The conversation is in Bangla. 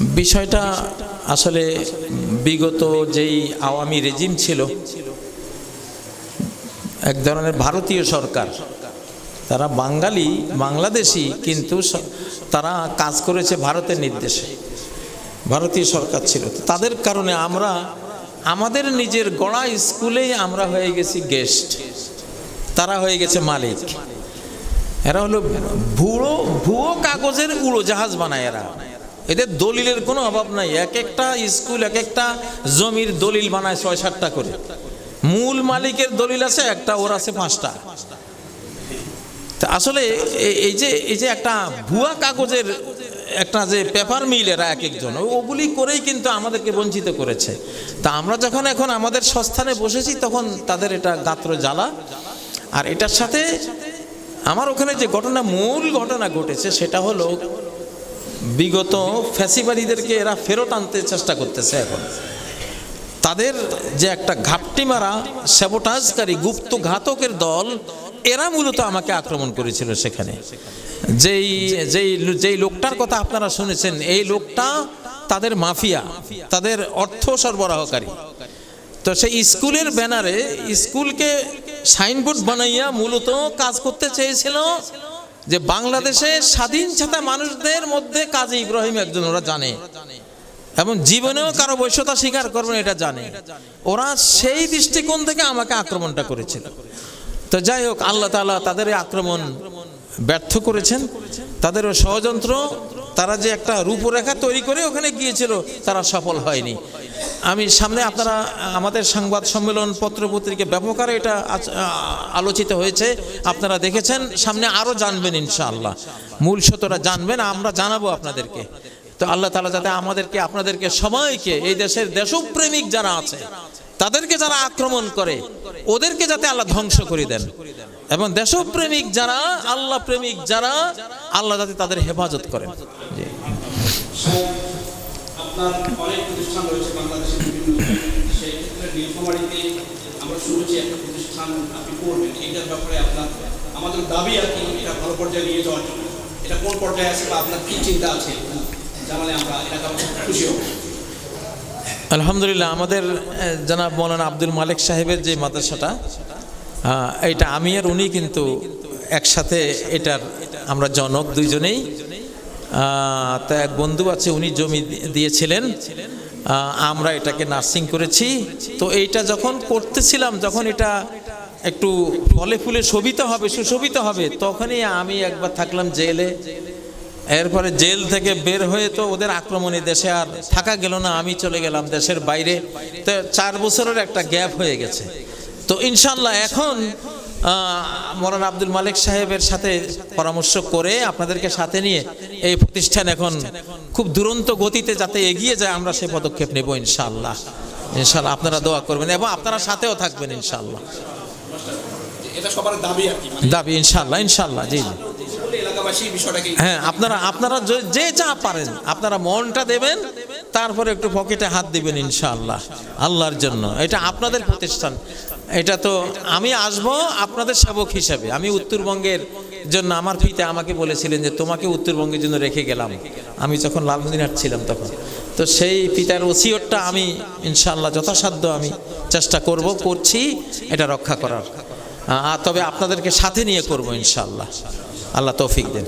বিষয়টা আসলে বিগত যেই আওয়ামী রেজিম ছিল, এক ধরনের ভারতীয় সরকার, তারা বাঙালি, বাংলাদেশি, কিন্তু তারা কাজ করেছে ভারতের নির্দেশে। ভারতীয় সরকার ছিল। তাদের কারণে আমরা, আমাদের নিজের গড়া স্কুলেই আমরা হয়ে গেছি গেস্ট। তারা হয়ে গেছে মালিক। এরা হলো ভুয়ো ভুয়ো কাগজের উড়োজাহাজ বানায় এরা। এদের দলিলের কোনো অভাব নাই। এক একটা স্কুল, এক একটা জমির দলিল বানায় ছয় সাতটা করে। মূল মালিকের দলিল আছে, একটা ওর আছে পাঁচটা। আসলে এই যে এই যে একটা ভুয়া কাগজের একটা যে পেপার মিল এরা এক একজন ওগুলি করেই কিন্তু আমাদেরকে বঞ্চিত করেছে। তা আমরা যখন এখন আমাদের সস্থানে বসেছি, তখন তাদের এটা গাত্র জ্বালা। আর এটার সাথে আমার ওখানে যে ঘটনা, মূল ঘটনা ঘটেছে, সেটা হলো বিগত ফ্যাসিবাদীদেরকে এরা ফেরত আনতে চেষ্টা করতেছে এখন। তাদের যে একটা ঘাপটি মারা স্যাবোটাজকারী গুপ্ত ঘাতকের দল, এরা মূলত আমাকে আক্রমণ করেছিল সেখানে। যেই যেই যেই লোকটার কথা আপনারা শুনেছেন, এই লোকটা তাদের মাফিয়া, তাদের অর্থ সরবরাহকারী। তো সেই স্কুলের ব্যানারে স্কুলকে সাইনবোর্ড বানাইয়া মূলত কাজ করতে চেয়েছিল যে বাংলাদেশে স্বাধীন ছাতা মানুষদের মধ্যে কাজী ইব্রাহিম একজন, ওরা জানে। এবং জীবনেও কারও বৈশ্যতা স্বীকার করবেন এটা জানে। ওরা সেই দৃষ্টিকোণ থেকে আমাকে আক্রমণটা করেছিল। তো যাই হোক, আল্লাহ তাআলা তাদের আক্রমণ ব্যর্থ করেছেন। তাদের ষড়যন্ত্র তারা যে একটা রূপরেখা তৈরি করে ওখানে গিয়েছিল, তারা সফল হয়নি। আমি সামনে আপনারা, আমাদের সংবাদ সম্মেলন পত্র পত্রিকা ব্যাপক আকারে এটা আলোচিত হয়েছে। আপনারা দেখেছেন, সামনে আরও জানবেন ইনশাআল্লাহ। মূল সত্যটা জানবেন, আমরা জানাব আপনাদেরকে। তো আল্লাহ তালা যাতে আমাদেরকে, আপনাদেরকে সবাইকে, এই দেশের দেশপ্রেমিক যারা আছে, তাদেরকে যারা আক্রমণ করে ওদেরকে যাতে আল্লাহ ধ্বংস করে দেন। এবং দেশপ্রেমিক যারা আল্লাহ প্রেমিক যারা, আল্লাহ যাতে তাদের হেফাজত করেন। আমাদের দাবি আর কি, এটা ভালো পর্যায়ে নিয়ে যাওয়ার জন্য। এটা কোন পর্যায়ে আছে বা আপনার কি চিন্তা আছে? জানালে আমরা এলাকা খুশি হব। আলহামদুলিল্লাহ, আমাদের জনাব মৌলানা আব্দুল মালিক সাহেবের যে মাদ্রাসাটা এটা আমি আর উনি কিন্তু একসাথে এটার, আমরা জনক দুইজনেই। তা এক বন্ধু আছে, উনি জমি দিয়েছিলেন। আমরা এটাকে নার্সিং করেছি। তো এইটা যখন করতেছিলাম, যখন এটা একটু ফলে ফুলে শোভিত হবে, সুশোভিত হবে, তখনই আমি একবার থাকলাম জেলে। এরপরে জেল থেকে বের হয়ে তো ওদের আক্রমণে দেশে আর থাকা গেল না আমি চলে গেলাম দেশের বাইরে। তো চার বছরের একটা গ্যাপ হয়ে গেছে। তো ইনশাল্লাহ এখন মরান আব্দুল মালিক সাহেবের সাথে পরামর্শ করে আপনাদেরকে সাথে নিয়ে এই প্রতিষ্ঠান এখন খুব দুরন্ত গতিতে যাতে এগিয়ে যায় আমরা সে পদক্ষেপ নেব ইনশাল্লাহ ইনশাল্লাহ আপনারা দোয়া করবেন এবং আপনারা সাথেও থাকবেন ইনশাল্লাহ দাবি মানে দাবি ইনশাল্লাহ ইনশাল্লাহ জি জি। বিষয়টাকে হ্যাঁ আপনারা আপনারা যে- যে পারেন আপনারা মনটা দেবেন তারপরে একটু পকেটে হাত দিবেন ইনশাআল্লাহ আল্লাহর জন্য। এটা আপনাদের প্রতিষ্ঠান। এটা তো আমি আসব আপনাদের সেবক হিসাবে। আমি উত্তরবঙ্গের জন্য আমার পিতা আমাকে বলেছিলেন যে তোমাকে উত্তরবঙ্গের জন্য রেখে গেলাম। আমি যখন লালমদিনার ছিলাম তখন। তো সেই পিতার ওসিয়তটা আমি ইনশাআল্লাহ যথাসাধ্য আমি চেষ্টা করব করছি এটা রক্ষা করার। তবে আপনাদেরকে সাথে নিয়ে করব ইনশাআল্লাহ। আল্লাহ তৌফিক দেন।